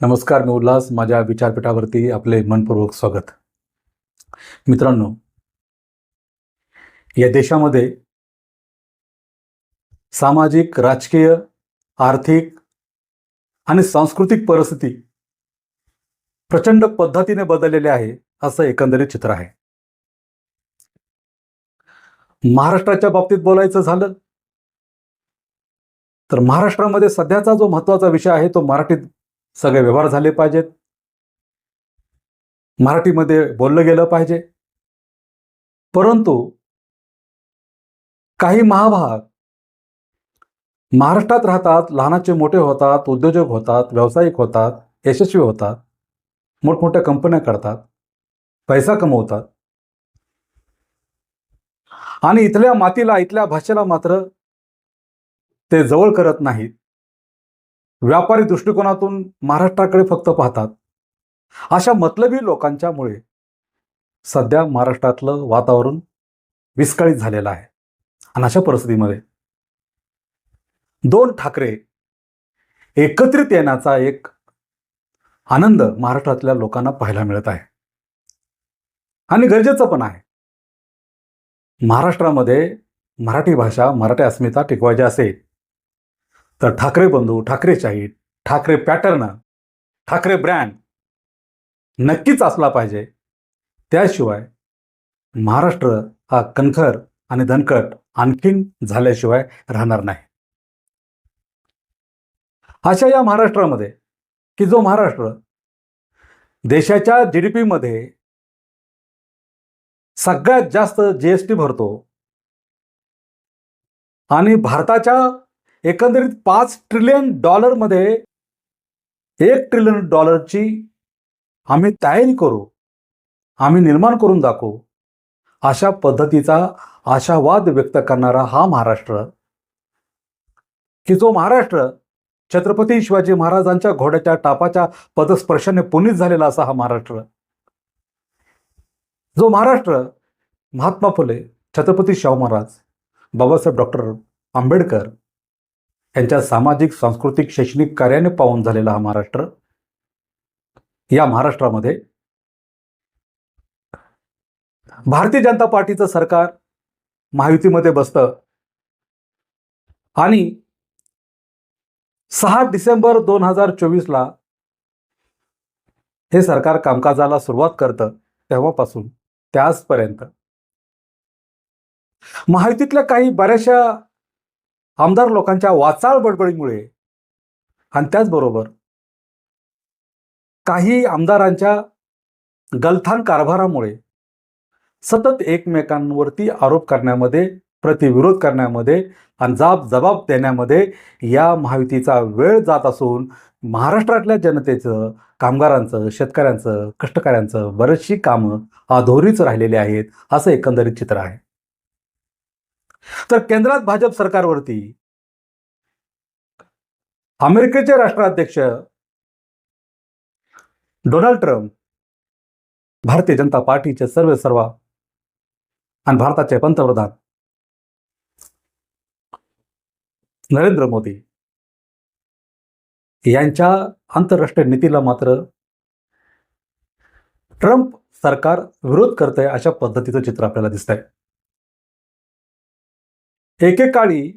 नमस्कार मी उल्हास. माझ्या विचारपीठावरती आपले मनपूर्वक स्वागत. मित्रांनो या देशामध्ये सामाजिक राजकीय आर्थिक आणि सांस्कृतिक परिस्थिती प्रचंड पद्धतीने बदललेली आहे असं एकंदरीत चित्र आहे. महाराष्ट्राच्या बाबतीत बोलायचं झालं तर महाराष्ट्रामध्ये सध्याचा जो महत्त्वाचा विषय आहे तो मराठीत सगळे व्यवहार झाले पाहिजेत. मराठीमध्ये बोललं गेलं पाहिजे. परंतु काही महाभाग महाराष्ट्रात राहतात लहानाचे मोठे होतात उद्योजक होतात व्यावसायिक होतात यशस्वी होतात मोठमोठ्या कंपन्या करतात पैसा कमवतात. आणि इथल्या मातीला इथल्या भाषेला मात्र ते जवळ करत नाहीत. व्यापारी दृष्टिकोनातून महाराष्ट्राकडे फक्त पाहतात. अशा मतलबी लोकांच्यामुळे सध्या महाराष्ट्रातलं वातावरण विस्कळीत झालेलं आहे. आणि अशा परिस्थितीमध्ये दोन ठाकरे एकत्रित येण्याचा एक आनंद महाराष्ट्रातल्या लोकांना पाहायला मिळत आहे. आणि गरजेचं पण आहे. महाराष्ट्रामध्ये मराठी भाषा मराठी अस्मिता टिकवायची असेल तर ठाकरे बंधू ठाकरेशाही ठाकरे पॅटर्न ठाकरे ब्रँड नक्कीच असला पाहिजे. त्याशिवाय महाराष्ट्र हा कणखर आणि धनकट आणखीन झाल्याशिवाय राहणार नाही. अशा या महाराष्ट्रामध्ये की जो महाराष्ट्र देशाच्या जी डी पीमध्ये सगळ्यात जास्त जी एस टी भरतो आणि भारताच्या एकंदरीत पाच ट्रिलियन डॉलरमध्ये एक ट्रिलियन डॉलरची आम्ही तयारी करू आम्ही निर्माण करून दाखवू अशा पद्धतीचा आशावाद व्यक्त करणारा हा महाराष्ट्र. की जो महाराष्ट्र छत्रपती शिवाजी महाराजांच्या घोड्याच्या टापाच्या पदस्पर्शाने पुनीत झालेला असा हा महाराष्ट्र. जो महाराष्ट्र महात्मा फुले छत्रपती शाहू महाराज बाबासाहेब डॉक्टर आंबेडकर यांच्या सामाजिक सांस्कृतिक शैक्षणिक कार्याने पाहून झालेला हा महाराष्ट्र. या महाराष्ट्रामध्ये भारतीय जनता पार्टीचं सरकार महायुतीमध्ये बसतं. आणि सहा डिसेंबर दोन हजार चोवीसला हे सरकार कामकाजाला सुरुवात करतं तेव्हापासून त्याचपर्यंत. महायुतीतल्या काही बऱ्याचशा आमदार लोकांच्या वाचाळ बडबडीमुळे. आणि त्याचबरोबर काही आमदारांच्या गलथान कारभारामुळे सतत एकमेकांवरती आरोप करण्यामध्ये प्रतिविरोध करण्यामध्ये आणि जाब जबाब देण्यामध्ये या महायुतीचा वेळ जात असून महाराष्ट्रातल्या जनतेचं कामगारांचं शेतकऱ्यांचं कष्टकऱ्यांचं बरेचशी कामं अधोरीच राहिलेली आहेत असं एकंदरीत चित्र आहे. तर केंद्रात भाजप सरकारवरती अमेरिकेचे राष्ट्राध्यक्ष डोनाल्ड ट्रम्प भारतीय जनता पार्टीचे सर्व सर्व आणि भारताचे पंतप्रधान नरेंद्र मोदी यांच्या आंतरराष्ट्रीय नीतीला मात्र ट्रम्प सरकार विरोध करत आहे अशा पद्धतीचं चित्र आपल्याला दिसत आहे एकेकाळी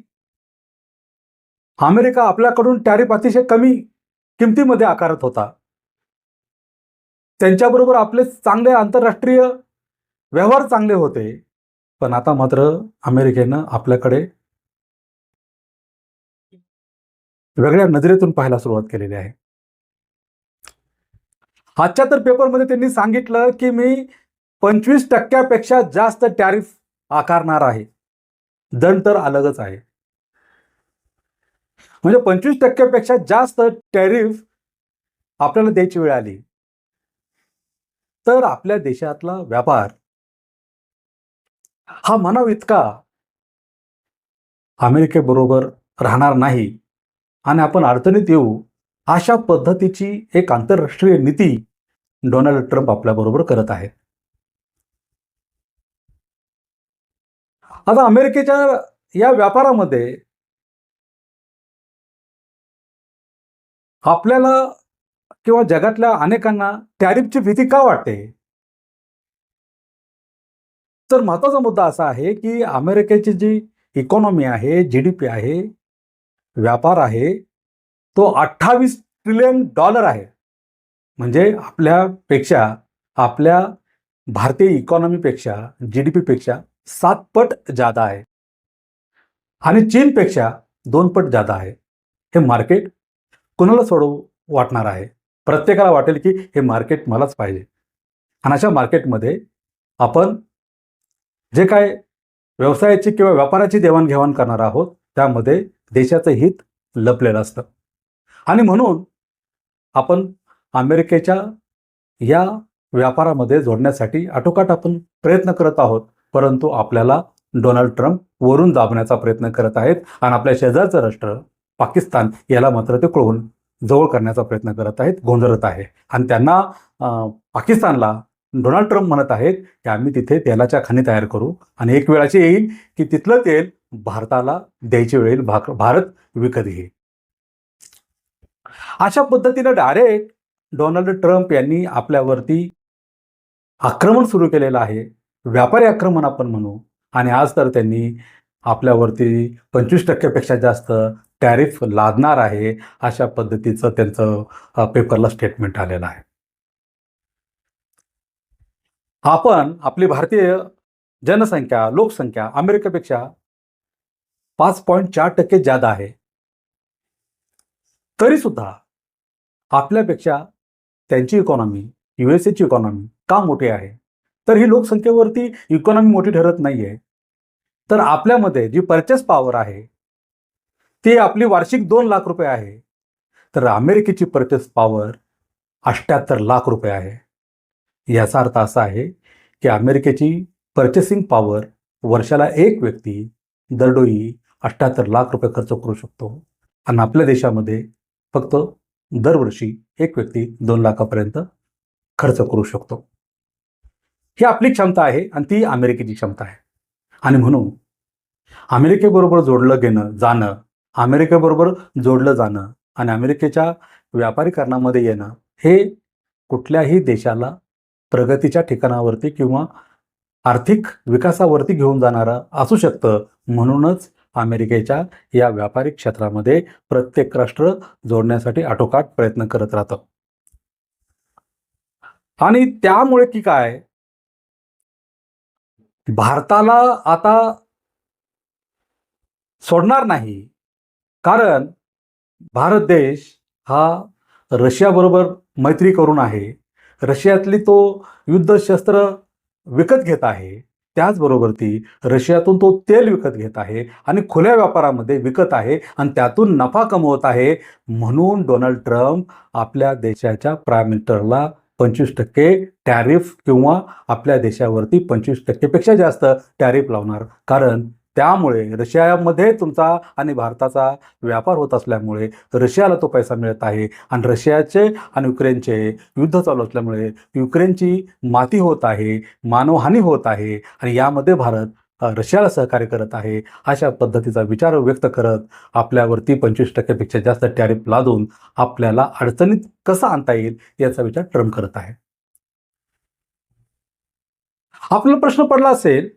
अमेरिका आपल्याकडून टॅरिफ अतिशय कमी किमतीमध्ये आकारत होता. त्यांच्याबरोबर आपले चांगले आंतरराष्ट्रीय व्यवहार चांगले होते. पण आता मात्र अमेरिकेनं आपल्याकडे वेगळ्या नजरेतून पाहायला सुरुवात केलेली आहे. आजच्या तर पेपरमध्ये त्यांनी सांगितलं की मी पंचवीस टक्क्यापेक्षा जास्त टॅरिफ आकारणार आहे. दंड तर अलगच आहे. म्हणजे पंचवीस टक्क्यापेक्षा जास्त टॅरिफ आपल्याला द्यायची वेळ आली. तर आपल्या देशातला व्यापार हा मानव इतका अमेरिकेबरोबर राहणार नाही आणि आपण अडचणीत येऊ अशा पद्धतीची एक आंतरराष्ट्रीय नीती डोनाल्ड ट्रम्प आपल्याबरोबर करत आहेत. आता अमेरिकेच्या या व्यापारामध्ये आपल्याला किंवा जगातल्या अनेकांना टॅरिफची भीती का वाटते? तर महत्त्वाचा मुद्दा असा आहे की अमेरिकेची जी इकॉनॉमी आहे जी डी पी आहे व्यापार आहे तो अठ्ठावीस ट्रिलियन डॉलर आहे. म्हणजे आपल्यापेक्षा आपल्या भारतीय इकॉनॉमीपेक्षा जी डी पीपेक्षा सात पट जादा आहे. आणि चीनपेक्षा दोन पट जादा आहे. हे मार्केट कुणाला सोडवू वाटणार आहे? प्रत्येकाला वाटेल की हे मार्केट मलाच पाहिजे. आणि अशा मार्केटमध्ये आपण जे काय व्यवसायाची किंवा व्यापाराची देवाणघेवाण करणार आहोत त्यामध्ये देशाचं हित लपलेलं असतं. आणि म्हणून आपण अमेरिकेच्या या व्यापारामध्ये जोडण्यासाठी आटोकाट आपण प्रयत्न करत आहोत. परंतु आपल्याला डोनाल्ड ट्रम्प वरून दाबण्याचा प्रयत्न करत आहेत आणि आपल्या शेजारचं राष्ट्र पाकिस्तान याला मात्र ते कळून जवळ करण्याचा प्रयत्न करत आहेत गोंधळत आहे. आणि त्यांना पाकिस्तानला डोनाल्ड ट्रम्प म्हणत आहेत की आम्ही तिथे तेलाच्या खाणी तयार करू. आणि एक वेळ येईल की तिथलं तेल भारताला द्यायची वेळ येईल भारत विकत घेईल. अशा पद्धतीनं डायरेक्ट डोनाल्ड ट्रम्प यांनी आपल्यावरती आक्रमण सुरू केलेलं आहे. व्यापारी आक्रमण आपण म्हणू. आणि आज तर त्यांनी आपल्यावरती पंचवीस टक्क्यापेक्षा जास्त टॅरिफ लादणार आहे अशा पद्धतीचं त्यांचं पेपरला स्टेटमेंट आलेलं आहे. आपण आपली भारतीय जनसंख्या लोकसंख्या अमेरिकेपेक्षा पाच पॉईंट चार टक्के जादा आहे. तरी सुद्धा आपल्यापेक्षा त्यांची इकॉनॉमी युएसएची इकॉनॉमी का मोठी आहे? तर ही लोकसंख्येवरती इकॉनॉमी मोठी ठरत नाही आहे तर आपल्यामध्ये जी परचेस पॉवर आहे ती आपली वार्षिक दोन लाख रुपये आहे. तर अमेरिकेची परचेस पॉवर अष्ट्याहत्तर लाख रुपये आहे. याचा अर्थ असा आहे की अमेरिकेची पर्चेसिंग पॉवर वर्षाला एक व्यक्ती दरडोई अष्ट्याहत्तर लाख रुपये खर्च करू शकतो. आणि आपल्या देशामध्ये फक्त दरवर्षी एक व्यक्ती दोन लाखापर्यंत खर्च करू शकतो. ही आपली क्षमता आहे आणि ती अमेरिकेची क्षमता आहे. आणि म्हणून अमेरिकेबरोबर जोडलं घेणं जाणं अमेरिकेबरोबर जोडलं जाणं आणि अमेरिकेच्या व्यापारीकरणामध्ये येणं हे कुठल्याही देशाला प्रगतीच्या ठिकाणावरती किंवा आर्थिक विकासावरती घेऊन जाणारं असू शकतं. म्हणूनच अमेरिकेच्या या व्यापारी क्षेत्रामध्ये प्रत्येक राष्ट्र जोडण्यासाठी आटोकाट प्रयत्न करत राहतं. आणि त्यामुळे की काय? भारताला आता सोडणार नाही. कारण भारत देश हा रशियाबरोबर मैत्री करून आहे. रशियातली तो युद्धशस्त्र विकत घेत आहे. त्याचबरोबर ती रशियातून तो तेल विकत घेत आहे आणि खुल्या व्यापारामध्ये विकत आहे आणि त्यातून नफा कमवत आहे. म्हणून डोनाल्ड ट्रम्प आपल्या देशाच्या प्राईम मिनिस्टरला पंचवीस टक्के टॅरिफ किंवा आपल्या देशावरती पंचवीस टक्केपेक्षा जास्त टॅरिफ लावणार. कारण त्यामुळे रशियामध्ये तुमचा आणि भारताचा व्यापार होत असल्यामुळे रशियाला तो पैसा मिळत आहे आणि रशियाचे आणि युक्रेनचे युद्ध चालू असल्यामुळे युक्रेनची माती होत आहे मानवहानी होत आहे आणि यामध्ये भारत रशियाला सहकार्य करत आहे अशा पद्धतीचा विचार व्यक्त करत आपल्यावरती पंचवीस टक्क्यापेक्षा जास्त टॅरिफ लादून आपल्याला अडचणीत कसा आणता येईल याचा विचार ट्रम्प करत आहे. आपला प्रश्न पडला असेल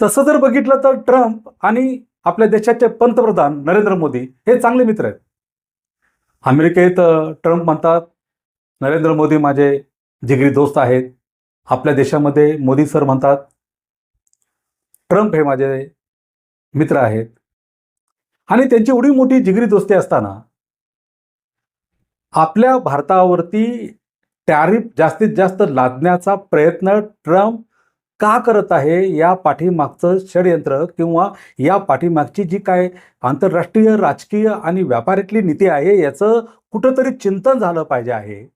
तसं जर बघितलं तर ट्रम्प आणि आपल्या देशाचे पंतप्रधान नरेंद्र मोदी हे चांगले मित्र आहेत. अमेरिकेत ट्रम्प म्हणतात नरेंद्र मोदी माझे जिगरी दोस्त आहेत. आपल्या देशामध्ये मोदी सर म्हणतात ट्रम्प हे माझे मित्र आहेत. आणि त्यांची एवढी मोठी जिगरी दोस्ती असताना आपल्या भारतावरती टॅरिफ जास्तीत जास्त लादण्याचा प्रयत्न ट्रम्प का करत आहे या पाठीमागचं षडयंत्र किंवा या पाठीमागची जी काय आंतरराष्ट्रीय राजकीय आणि व्यापारातली नीती आहे याचं कुठंतरी चिंतन झालं पाहिजे आहे.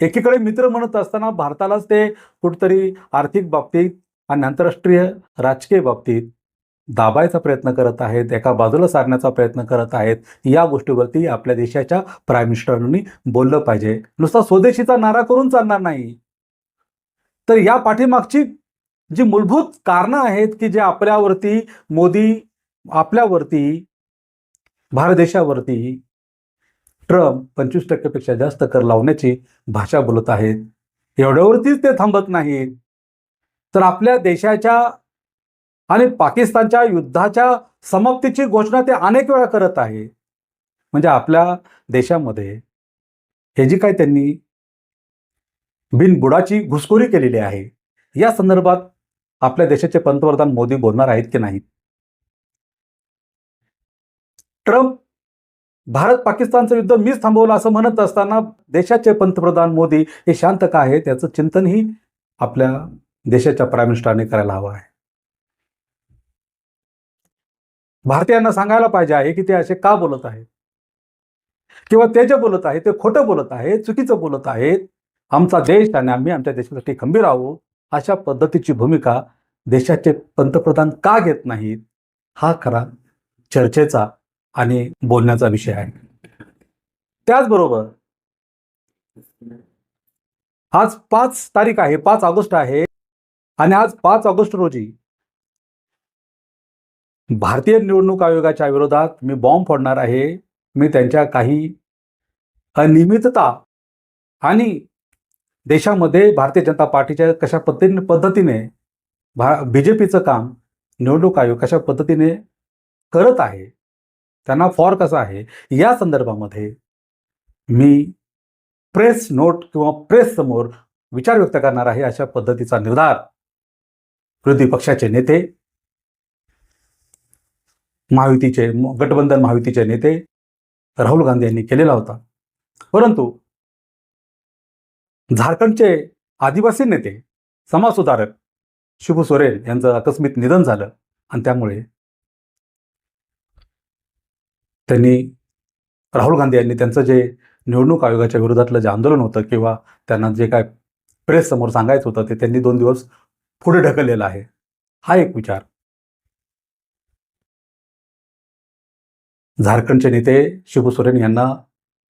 एकीकडे मित्र म्हणत असताना भारतालाच ते कुठंतरी आर्थिक बाबतीत आणि आंतरराष्ट्रीय राजकीय बाबतीत दाबायचा प्रयत्न करत आहेत एका बाजूला सारण्याचा प्रयत्न करत आहेत या गोष्टीवरती आपल्या देशाच्या प्राईम मिनिस्टरांनी बोललं पाहिजे. नुसता स्वदेशीचा नारा करून चालणार नाही. तर या पाठीमागची जी मूलभूत कारणं आहेत की जे आपल्यावरती मोदी आपल्यावरती भारत देशावरती ट्रम्प पंचवीस टक्क्यापेक्षा जास्त कर लावण्याची भाषा बोलत आहेत. एवढ्यावरतीच ते थांबत नाहीत. तर आपल्या देशाच्या आणि पाकिस्तानच्या युद्धाच्या समाप्तीची घोषणा ते अनेक वेळा करत आहे. म्हणजे आपल्या देशामध्ये हे जी काय त्यांनी बिनबुडाची घुसखोरी केलेली आहे या संदर्भात आपल्या देशाचे पंतप्रधान मोदी बोलणार आहेत की नाहीत ट्रम्प भारत पाकिस्तानचं युद्ध मीच थांबवलं असं म्हणत असताना देशाचे पंतप्रधान मोदी हे शांत का आहे त्याचं चिंतनही आपल्या देशाच्या प्राईम मिनिस्टरने करायला हवं आहे. भारतीयांना सांगायला पाहिजे आहे की ते असे का बोलत आहेत? किंवा ते जे बोलत आहे ते खोटं बोलत आहे चुकीचं बोलत आहेत? आमचा देश आणि आम्ही आमच्या देशासाठी खंबीर आहोत. अशा पद्धतीची भूमिका देशाचे पंतप्रधान का घेत नाहीत? हा खरा चर्चेचा आणि बोलण्याचा विषय आहे. त्याचबरोबर आज पाच तारीख आहे पाच ऑगस्ट आहे. आणि आज पाच ऑगस्ट रोजी भारतीय निवडणूक आयोगाच्या विरोधात मी बॉम्ब फोडणार आहे. मी त्यांच्या काही अनियमितता आणि देशामध्ये भारतीय जनता पार्टीच्या कशा पद्धतीने पद्धतीने भा बी जे पीचं काम निवडणूक आयोग कशा पद्धतीने करत आहे त्यांना फॉर कसा आहे या संदर्भामध्ये मी प्रेस नोट किंवा प्रेस समोर विचार व्यक्त करणार आहे अशा पद्धतीचा निर्धार. विरोधी पक्षाचे नेते महायुतीचे गठबंधन महायुतीचे नेते राहुल गांधी यांनी केलेला होता. परंतु झारखंडचे आदिवासी नेते समाजसुधारक शिबू सोरेन यांचं आकस्मिक निधन झालं आणि त्यामुळे त्यांनी राहुल गांधी यांनी त्यांचं जे निवडणूक आयोगाच्या विरोधातलं जे आंदोलन होतं किंवा त्यांना जे काय प्रेस समोर सांगायचं होतं ते त्यांनी दोन दिवस पुढे ढकललेला आहे. हा एक विचार. झारखंडचे नेते शिबू सोरेन यांना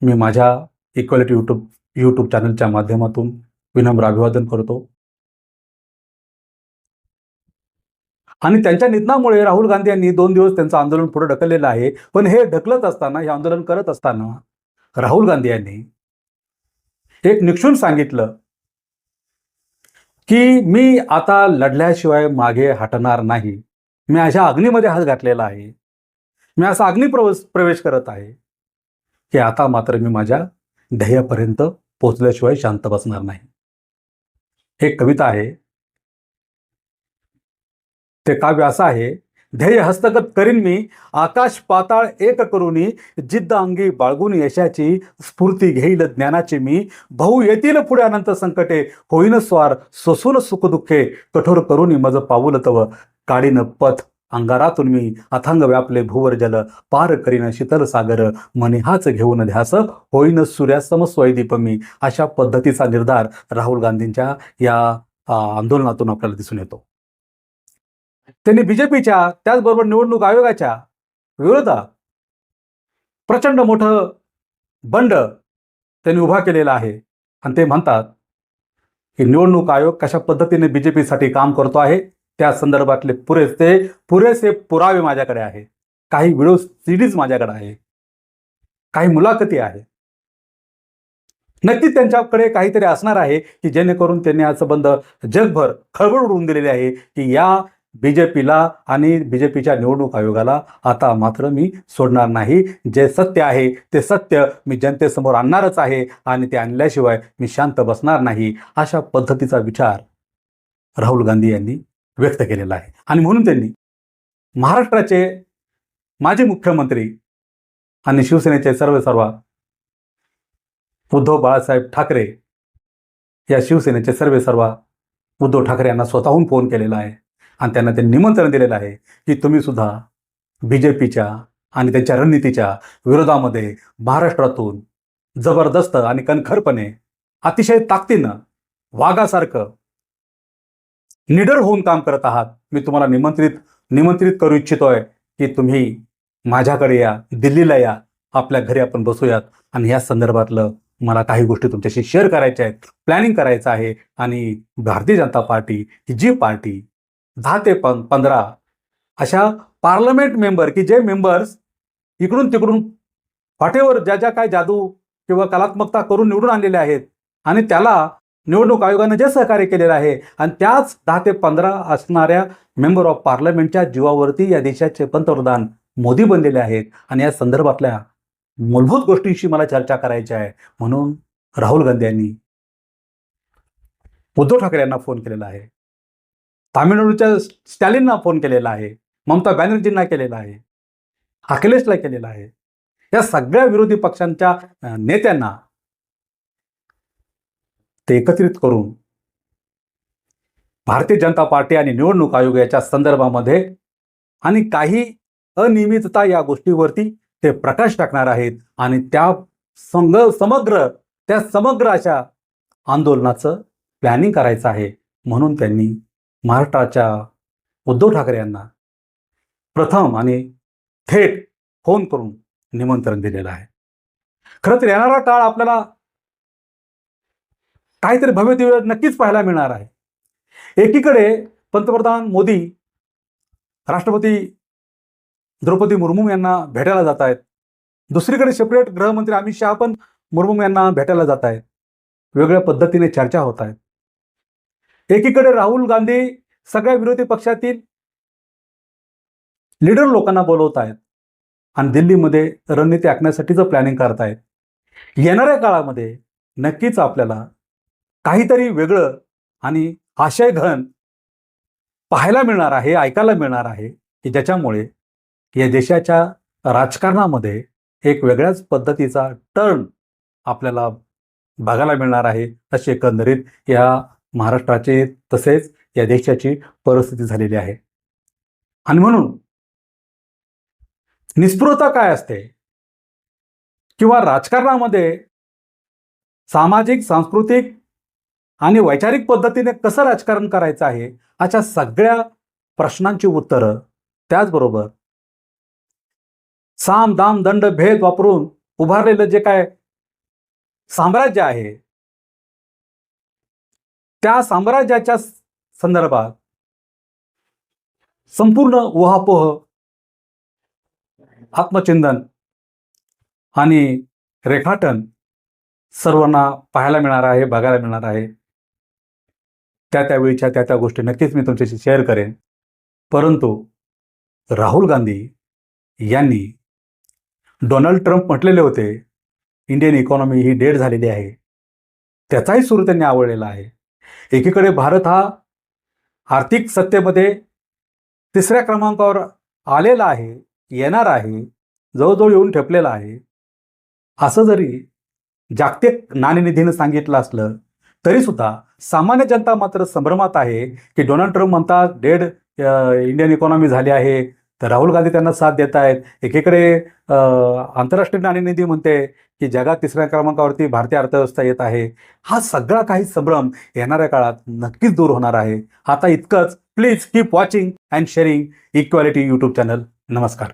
मी माझ्या इक्वॅलिटी यूट्यूब यूट्यूब चॅनलच्या माध्यमातून विनम्र अभिवादन करतो. आणि त्यांच्या निधनामुळे राहुल गांधी यांनी दोन दिवस त्यांचं आंदोलन पुढे ढकललेलं आहे. पण हे ढकलत असताना हे आंदोलन करत असताना राहुल गांधी यांनी एक निक्षून सांगितलं की मी आता लढल्याशिवाय मागे हटणार नाही. मी अशा अग्नीमध्ये हात घातलेला आहे. मी असा अग्नी प्रवेश प्रवेश करत आहे. की आता मात्र मी माझ्या ध्येयापर्यंत पोचल्याशिवाय शांत बसणार नाही. एक कविता आहे. ते काव्य असं आहे ध्येय हस्तगत करीन मी आकाश पाताळ एक करूनी जिद्द अंगी बाळगून यशाची स्फूर्ती घेईल ज्ञानाची मी. भाऊ येतील पुढे अनंत संकटे होईन स्वार सोसून सुखदुःखे कठोर करून मज पाऊल तव. काढीन पथ अंगारातून मी अथांग व्यापले भुवर जल पार करीन शीतल सागर. मनी हाच घेऊन ध्यास होईन सूर्यासम स्वयदीप मी. अशा पद्धतीचा निर्धार राहुल गांधींच्या या आंदोलनातून आपल्याला दिसून येतो. त्यांनी बीजेपीच्या त्याचबरोबर निवडणूक आयोगाच्या विरोधात प्रचंड मोठं बंड त्यांनी उभा केलेला आहे. आणि ते म्हणतात की निवडणूक आयोग कशा पद्धतीने बीजेपीसाठी काम करतो आहे त्या संदर्भातले पुरेसे पुरेसे पुरावे माझ्याकडे आहे. काही व्हिडिओ सीडीज माझ्याकडे आहे. काही मुलाखती आहे. नक्कीच त्यांच्याकडे काहीतरी असणार आहे की जेणेकरून त्यांनी हा संबंध जगभर खळबळ उडवून दिलेले आहे की या बीजेपीला आणि बीजेपीच्या निवडणूक आयोगाला आता मात्र मी सोडणार नाही. जे सत्य आहे ते सत्य मी जनतेसमोर आणणारच आहे आणि ते आणल्याशिवाय मी शांत बसणार नाही अशा पद्धतीचा विचार राहुल गांधी यांनी व्यक्त केलेला आहे. आणि म्हणून त्यांनी महाराष्ट्राचे माजी मुख्यमंत्री आणि शिवसेनेचे सर्व सर्व उद्धव बाळासाहेब ठाकरे या शिवसेनेचे सर्वेसर्वा उद्धव ठाकरे यांना स्वतःहून फोन केलेला आहे. आणि त्यांना ते निमंत्रण दिलेलं आहे की तुम्ही सुद्धा बी जे पीच्या आणि त्यांच्या रणनीतीच्या विरोधामध्ये महाराष्ट्रातून जबरदस्त आणि कणखरपणे अतिशय ताकदीनं वाघासारखं निडर होऊन काम करत आहात. मी तुम्हाला निमंत्रित निमंत्रित करू इच्छितोय की तुम्ही माझ्याकडे या दिल्लीला या आपल्या घरी आपण बसूयात. आणि या संदर्भातलं मला काही गोष्टी तुमच्याशी शेअर करायच्या आहेत प्लॅनिंग करायचं आहे. आणि भारतीय जनता पार्टी ही जी पार्टी दहा ते पं पंधरा अशा पार्लमेंट मेंबर की जे मेंबर्स इकडून तिकडून पाठेवर ज्या ज्या काय जादू किंवा कलात्मकता करून निवडून आणलेल्या आहेत आणि त्याला निवडणूक आयोगानं जे सहकार्य केलेलं आहे आणि त्याच दहा ते पंधरा असणाऱ्या मेंबर ऑफ पार्लमेंटच्या जीवावरती या देशाचे पंतप्रधान मोदी बनलेले आहेत. आणि या संदर्भातल्या मूलभूत गोष्टींशी मला चर्चा करायची आहे. म्हणून राहुल गांधी यांनी उद्धव ठाकरे यांना फोन केलेला आहे. तामिळनाडूच्या स्टॅलिनना फोन केलेला आहे ममता बॅनर्जींना केलेला आहे अखिलेशला केलेला आहे. या सगळ्या विरोधी पक्षांच्या नेत्यांना ते एकत्रित करून भारतीय जनता पार्टी आणि निवडणूक आयोग याच्या संदर्भामध्ये आणि काही अनियमितता या गोष्टीवरती ते प्रकाश टाकणार आहेत आणि त्या संग समग्र त्या समग्र अशा आंदोलनाचं प्लॅनिंग करायचं आहे म्हणून त्यांनी महाराष्ट्राच्या उद्धव ठाकरे यांना प्रथम आणि थेट फोन करून निमंत्रण दिलेलं आहे. खरं तर येणारा काळ आपल्याला काहीतरी भव्य दिव्य नक्कीच पाहायला मिळणार आहे. एकीकडे पंतप्रधान मोदी राष्ट्रपती द्रौपदी मुर्मू यांना भेटायला जात आहेत. दुसरीकडे सेपरेट गृहमंत्री अमित शहा पण मुर्मू यांना भेटायला जात आहेत. वेगळ्या पद्धतीने चर्चा होत आहेत. एकीकडे राहुल गांधी सगळ्या विरोधी पक्षातील लीडर लोकांना बोलवत आहेत आणि दिल्लीमध्ये रणनीती आखण्यासाठीचं प्लॅनिंग करतायत येणाऱ्या काळामध्ये नक्कीच आपल्याला काहीतरी वेगळं आणि आशयघन पाहायला मिळणार आहे ऐकायला मिळणार आहे की ज्याच्यामुळे या देशाच्या राजकारणामध्ये एक वेगळ्याच पद्धतीचा टर्न आपल्याला बघायला मिळणार आहे अशी एकंदरीत या महाराष्ट्राचे तसेच या देशाची परिस्थिती झालेली आहे. आणि म्हणून निस्पृहता काय असते? किंवा राजकारणामध्ये सामाजिक सांस्कृतिक आणि वैचारिक पद्धतीने कसं राजकारण करायचं आहे? अशा सगळ्या प्रश्नांची उत्तरं त्याचबरोबर साम दाम दंड भेद वापरून उभारलेलं जे काय साम्राज्य आहे त्या साम्राज्याच्या संदर्भात संपूर्ण उहापोह आत्मचिंतन आणि रेखाटन सर्वांना पाहायला मिळणार आहे बघायला मिळणार आहे. त्या त्यावेळीच्या त्या त्या गोष्टी नक्कीच मी तुमच्याशी शेअर करेन. परंतु राहुल गांधी यांनी डोनाल्ड ट्रम्प म्हटलेले होते इंडियन इकॉनॉमी ही डेड झालेली आहे. त्याचाही सूर त्यांनी आवडलेला आहे. एकीकडे भारत हा आर्थिक सत्तेमध्ये तिसऱ्या क्रमांकावर आलेला आहे येणार आहे जवळजवळ येऊन ठेपलेला आहे. असं जरी जागतिक नाणेनिधीनं सांगितलं असलं तरीसुद्धा सामान्य जनता मात्र संभ्रमात आहे की डोनाल्ड ट्रम्प म्हणतात डेड इंडियन इकॉनॉमी झाली आहे तर राहुल गांधी त्यांना साथ देत आहेत. एकीकडे आंतरराष्ट्रीय नाणेनिधी म्हणते की जगात तिसऱ्या क्रमांकावरती भारतीय अर्थव्यवस्था येत आहे. हा सगळा काही संभ्रम येणाऱ्या काळात नक्कीच दूर होणार आहे. आता इतकंच. Please keep watching and sharing equality YouTube channel नमस्कार.